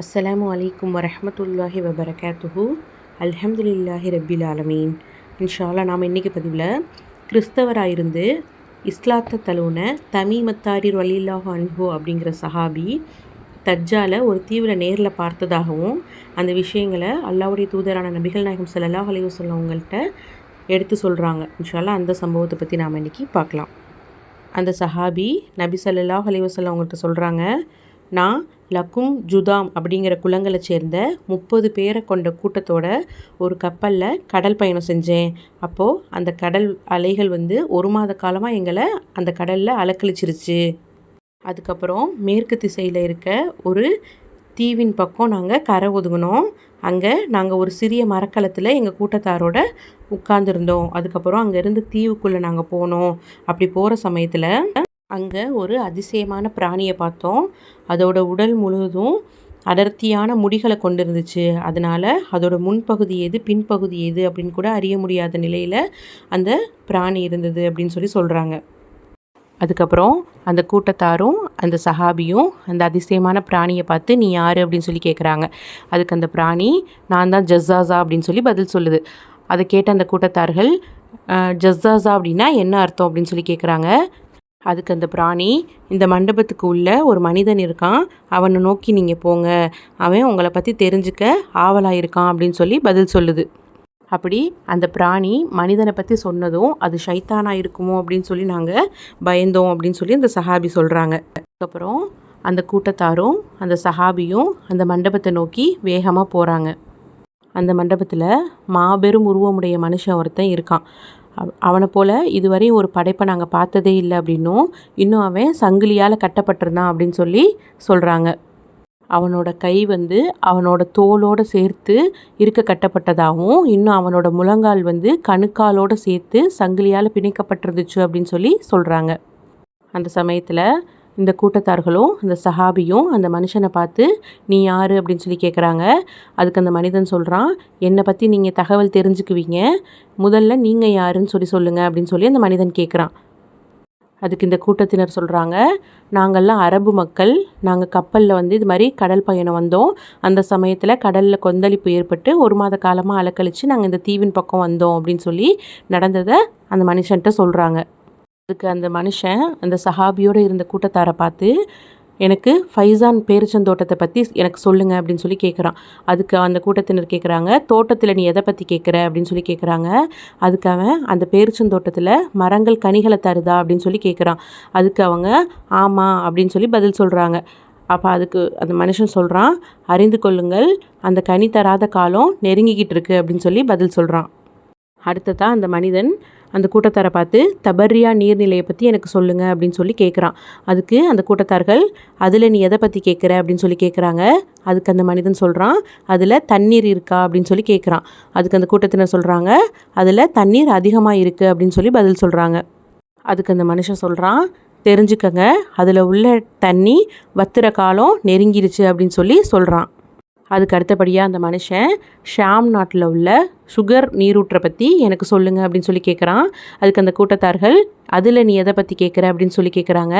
அஸ்ஸலாமு வலைக்கம் வரமத்துல்லாஹி வபரகாத்துஹு. அல்ஹம்துலில்லாஹி ரபில் ஆலமீன். இன்ஷால்லா நாம் இன்றைக்கி பதிவில் கிறிஸ்தவராயிருந்து இஸ்லாத்தை தழுவுன தமீமத்தாரிர் வலில்லாஹு அன்ஹு அப்படிங்கிற சஹாபி தஜ்ஜால ஒரு தீவில் நேரில் பார்த்ததாகவும் அந்த விஷயங்களை அல்லாவுடைய தூதரான நபிகள் நாயகம் ஸல்லல்லாஹு அலைஹி வஸல்லம் அவங்கள்ட்ட எடுத்து சொல்கிறாங்க இன்ஷால்லா அந்த சம்பவத்தை பற்றி நாம் இன்றைக்கி பார்க்கலாம். அந்த சஹாபி நபி ஸல்லல்லாஹு அலைஹி வஸல்லம் அவங்கள்ட்ட சொல்கிறாங்க நான் லக்கும் ஜுதாம் அப்படிங்கிற குளங்களை சேர்ந்த முப்பது பேரை கொண்ட கூட்டத்தோட ஒரு கப்பலில் கடல் பயணம் செஞ்சேன். அப்போது அந்த கடல் அலைகள் வந்து ஒரு மாத காலமாக எங்களை அந்த கடலில் அலக்கழிச்சிருச்சு. அதுக்கப்புறம் மேற்கு திசையில் இருக்க ஒரு தீவின் பக்கம் நாங்கள் கரை ஒதுங்கினோம். அங்கே நாங்கள் ஒரு சிறிய மரக்கலத்தில் எங்கள் கூட்டத்தாரோட உட்கார்ந்துருந்தோம். அதுக்கப்புறம் அங்கேருந்து தீவுக்குள்ளே நாங்கள் போனோம். அப்படி போகிற சமயத்தில் அங்கே ஒரு அதிசயமான பிராணியை பார்த்தோம். அதோட உடல் முழுவதும் அடர்த்தியான முடிகளை கொண்டு இருந்துச்சு அதனால் அதோட முன்பகுதி எது பின்பகுதி எது அப்படின்னு கூட அறிய முடியாத நிலையில் அந்த பிராணி இருந்தது அப்படின்னு சொல்லி சொல்கிறாங்க அதுக்கப்புறம் அந்த கூட்டத்தாரும் அந்த சஹாபியும் அந்த அதிசயமான பிராணியை பார்த்து நீ யார்? அப்படின்னு சொல்லி கேட்குறாங்க அதுக்கு அந்த பிராணி நான் தான் ஜஸ்ஸாஸா? அப்படின்னு சொல்லி பதில் சொல்லுது. அதை கேட்ட அந்த கூட்டத்தார்கள் ஜஸ்ஸாஸா அப்படின்னா என்ன அர்த்தம்? அப்படின்னு சொல்லி கேட்குறாங்க அதுக்கு அந்த பிராணி இந்த மண்டபத்துக்கு உள்ள ஒரு மனிதன் இருக்கான். அவனை நோக்கி நீங்கள் போங்க. அவன் உங்களை பற்றி தெரிஞ்சுக்க ஆவலாக இருக்கான் அப்படின்னு சொல்லி பதில் சொல்லுது. அப்படி அந்த பிராணி மனிதனை பற்றி சொன்னதும் அது ஷைத்தானாக இருக்குமோ அப்படின்னு சொல்லி நாங்கள் பயந்தோம் அப்படின்னு சொல்லி அந்த சஹாபி சொல்கிறாங்க அதுக்கப்புறம் அந்த கூட்டத்தாரும் அந்த சஹாபியும் அந்த மண்டபத்தை நோக்கி வேகமாக போகிறாங்க அந்த மண்டபத்தில் மாபெரும் உருவமுடைய மனுஷன் ஒருத்தன் இருக்கான். அவனை போல் இதுவரை ஒரு படைப்பை நாங்கள் பார்த்ததே இல்லை அப்படின்னும் இன்னும் அவன் சங்கிலியால் கட்டப்பட்டிருந்தான் அப்படின்னு சொல்லி சொல்கிறாங்க அவனோட கை வந்து அவனோட தோலோடு சேர்த்து இருக்க கட்டப்பட்டதாகவும் இன்னும் அவனோட முழங்கால் வந்து கணுக்காலோடு சேர்த்து சங்கிலியால் பிணைக்கப்பட்டிருந்துச்சு அப்படின்னு சொல்லி சொல்கிறாங்க அந்த சமயத்தில் இந்த கூட்டத்தார்களும் அந்த சஹாபியும் அந்த மனுஷனை பார்த்து நீ யார்? அப்படின்னு சொல்லி கேட்குறாங்க அதுக்கு அந்த மனிதன் சொல்கிறான் என்னை பற்றி நீங்கள் தகவல் தெரிஞ்சுக்குவீங்க. முதல்ல நீங்கள் யாருன்னு சொல்லி சொல்லுங்கள் அப்படின்னு சொல்லி அந்த மனிதன் கேட்குறான் அதுக்கு இந்த கூட்டத்தினர் சொல்கிறாங்க நாங்கள்லாம் அரபு மக்கள். நாங்கள் கப்பலில் வந்து இது மாதிரி கடல் பயணம் வந்தோம். அந்த சமயத்தில் கடலில் கொந்தளிப்பு ஏற்பட்டு ஒரு மாத காலமாக அலக்கழித்து நாங்கள் இந்த தீவின் பக்கம் வந்தோம் அப்படின்னு சொல்லி நடந்ததை அந்த மனுஷன்ட்ட சொல்கிறாங்க அதுக்கு அந்த மனுஷன் அந்த சஹாபியோடு இருந்த கூட்டத்தாரை பார்த்து எனக்கு ஃபைசான் பேரிச்சந்தோட்டத்தை பற்றி எனக்கு சொல்லுங்கள் அப்படின்னு சொல்லி கேட்குறான் அதுக்கு அந்த கூட்டத்தினர் கேட்குறாங்க தோட்டத்தில் நீ எதை பற்றி கேட்குற அப்படின்னு சொல்லி கேட்குறாங்க அதுக்கு அவன் அந்த பேரிச்சந்தோட்டத்தில் மரங்கள் கனிகளை தருதா? அப்படின்னு சொல்லி கேட்குறான் அதுக்கு அவங்க ஆமாம் அப்படின்னு சொல்லி பதில் சொல்கிறாங்க அப்போ அதுக்கு அந்த மனுஷன் சொல்கிறான் அறிந்து கொள்ளுங்கள் அந்த கனி தராத காலம் நெருங்கிக்கிட்டு இருக்கு அப்படின்னு சொல்லி பதில் சொல்கிறான் அடுத்ததாக அந்த மனிதன் அந்த கூட்டத்தாரை பார்த்து தபர்ரியா நீர்நிலையை பற்றி எனக்கு சொல்லுங்கள் அப்படின்னு சொல்லி கேட்குறான் அதுக்கு அந்த கூட்டத்தார்கள் அதில் நீ எதை பற்றி கேட்குற அப்படின்னு சொல்லி கேட்குறாங்க அதுக்கு அந்த மனிதன் சொல்கிறான் அதில் தண்ணீர் இருக்கா? அப்படின்னு சொல்லி கேட்குறான் அதுக்கு அந்த கூட்டத்தினர் சொல்கிறாங்க அதில் தண்ணீர் அதிகமாக இருக்குது அப்படின்னு சொல்லி பதில் சொல்கிறாங்க அதுக்கு அந்த மனுஷன் சொல்கிறான் தெரிஞ்சுக்கங்க அதில் உள்ள தண்ணி வத்துற காலம் நெருங்கிருச்சு அப்படின்னு சொல்லி சொல்கிறான் அதுக்கு அடுத்தபடியாக அந்த மனுஷன் ஷாம் நாட்டில் உள்ள சுகர் நீரூற்றை பற்றி எனக்கு சொல்லுங்கள் அப்படின்னு சொல்லி கேட்குறான் அதுக்கு அந்த கூட்டத்தார்கள் அதில் நீ எதை பற்றி கேட்குற அப்படின்னு சொல்லி கேட்குறாங்க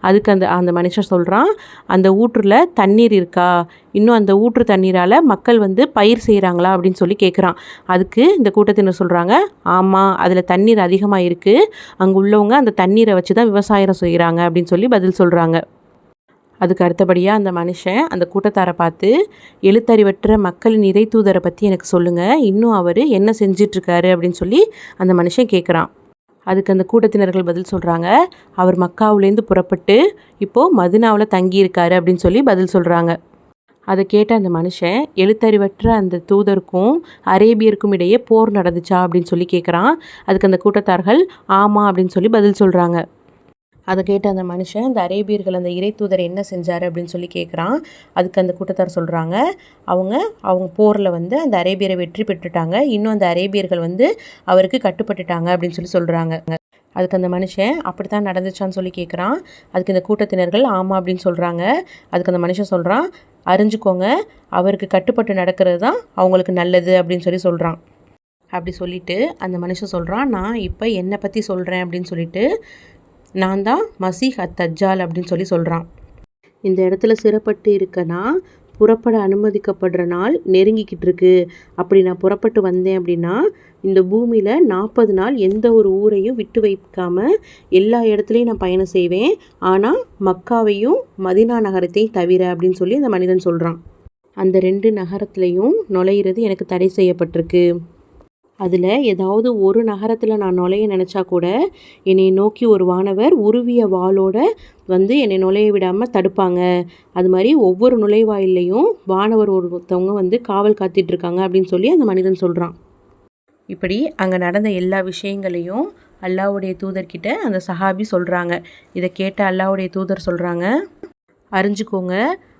அதுக்கு அந்த அந்த மனுஷன் சொல்கிறான் அந்த ஊற்றில் தண்ணீர் இருக்கா? இன்னும் அந்த ஊற்று தண்ணீரால் மக்கள் வந்து பயிர் செய்கிறாங்களா அப்படின்னு சொல்லி கேட்குறான் அதுக்கு இந்த கூட்டத்தினர் சொல்கிறாங்க ஆமாம் அதில் தண்ணீர் அதிகமாக இருக்குது அங்கே உள்ளவங்க அந்த தண்ணீரை வச்சு தான் விவசாயம் செய்கிறாங்க அப்படின்னு சொல்லி பதில் சொல்கிறாங்க அதுக்கு அடுத்தபடியாக அந்த மனுஷன் அந்த கூட்டத்தாரை பார்த்து எழுத்தறிவற்ற மக்களின் இறை தூதரை பற்றி எனக்கு சொல்லுங்கள் இன்னும் அவர் என்ன செஞ்சிட்ருக்காரு அப்படின்னு சொல்லி அந்த மனுஷன் கேட்குறான் அதுக்கு அந்த கூட்டத்தினர்கள் பதில் சொல்கிறாங்க அவர் மக்காவுலேருந்து புறப்பட்டு இப்போது மதுனாவில் தங்கியிருக்காரு அப்படின்னு சொல்லி பதில் சொல்கிறாங்க அதை கேட்ட அந்த மனுஷன் எழுத்தறிவற்ற அந்த தூதருக்கும் அரேபியருக்கும் இடையே போர் நடந்துச்சா அப்படின்னு சொல்லி கேட்குறான் அதுக்கு அந்த கூட்டத்தார்கள் ஆமாம் அப்படின்னு சொல்லி பதில் சொல்கிறாங்க அதை கேட்ட அந்த மனுஷன் அந்த அரேபியர்கள் அந்த இறை தூதர் என்ன செஞ்சார்? அப்படின்னு சொல்லி கேட்குறான் அதுக்கு அந்த கூட்டத்தார் சொல்கிறாங்க அவங்க அவங்க போரில் வந்து அந்த அரேபியரை வெற்றி பெற்றுட்டாங்க. இன்னும் அந்த அரேபியர்கள் வந்து அவருக்கு கட்டுப்பட்டுட்டாங்க. அப்படின்னு சொல்லி சொல்கிறாங்க அதுக்கு அந்த மனுஷன் அப்படி தான் நடந்துச்சான்னு சொல்லி கேட்குறான் அதுக்கு இந்த கூட்டத்தினர்கள் ஆமாம் அப்படின்னு சொல்கிறாங்க அதுக்கு அந்த மனுஷன் சொல்கிறான் அறிஞ்சுக்கோங்க அவருக்கு கட்டுப்பட்டு நடக்கிறது தான் அவங்களுக்கு நல்லது அப்படின்னு சொல்லி சொல்கிறான் அப்படி சொல்லிவிட்டு அந்த மனுஷன் சொல்கிறான் நான் இப்போ என்னை பற்றி சொல்கிறேன் அப்படின்னு சொல்லிட்டு நான் தான் மசீஹ் அத் தஜ்ஜால் அப்படின்னு சொல்லி சொல்கிறான் இந்த இடத்துல சிறப்பட்டு இருக்கனா? புறப்பட அனுமதிக்கப்படுற நாள் நெருங்கிக்கிட்டு இருக்கு. அப்படி நான் புறப்பட்டு வந்தேன் அப்படின்னா இந்த பூமியில் நாற்பது நாள் எந்த ஒரு ஊரையும் விட்டு வைக்காமல் எல்லா இடத்துலையும் நான் பயணம் செய்வேன். ஆனால் மக்காவையும் மதினா நகரத்தையும் தவிர அப்படின்னு சொல்லி அந்த மனிதன் சொல்கிறான் அந்த ரெண்டு நகரத்துலேயும் நுழையிறது எனக்கு தடை செய்யப்பட்டிருக்கு. அதில் ஏதாவது ஒரு நகரத்தில் நான் நுழைய நினச்சா கூட என்னை நோக்கி ஒரு வானவர் உருவிய வாளோட வந்து என்னை நுழைய விடாமல் தடுப்பாங்க. அது மாதிரி ஒவ்வொரு நுழைவாயிலையும் வானவர் ஒருத்தவங்க வந்து காவல் காத்திட்ருக்காங்க அப்படின்னு சொல்லி அந்த மனிதன் சொல்கிறான் இப்படி அங்கே நடந்த எல்லா விஷயங்களையும் அல்லாவுடைய தூதர்கிட்ட அந்த சஹாபி சொல்கிறாங்க இதை கேட்ட அல்லாவுடைய தூதர் சொல்கிறாங்க அறிஞ்சுக்கோங்க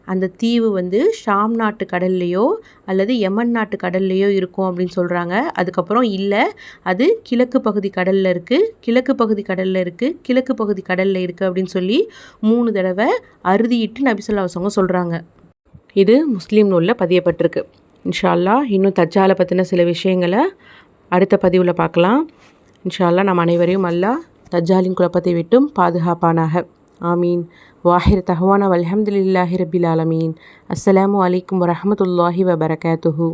அந்த தீவு வந்து ஷாம் நாட்டு கடல்லையோ அல்லது யமன் நாட்டு கடல்லையோ இருக்கும் அப்படின்னு சொல்கிறாங்க அதுக்கப்புறம் இல்லை அது கிழக்கு பகுதி கடலில் இருக்குது கிழக்கு பகுதி கடலில் இருக்குது கிழக்கு பகுதி கடலில் இருக்குது அப்படின்னு சொல்லி மூணு தடவை அறுதியிட்டு நபிசல்லாசவங்க சொல்கிறாங்க இது முஸ்லீம் நூலில் பதியப்பட்டிருக்கு. இன்ஷால்லா இன்னும் தஜ்ஜாலை பற்றின சில விஷயங்களை அடுத்த பதிவில் பார்க்கலாம். இன்ஷால்லா நம் அனைவரையும் அல்லா தஜ்ஜாலின் குழப்பத்தை விட்டும் பாதுகாப்பானாக. ஆமீன். வாஹிர் தஹவானா அலமதுல்லாஹி ரபில் ஆலமீன் அஸ்லாம் வலைக்கம் வரமத்துல்லாஹி வபரகாத்துஹூ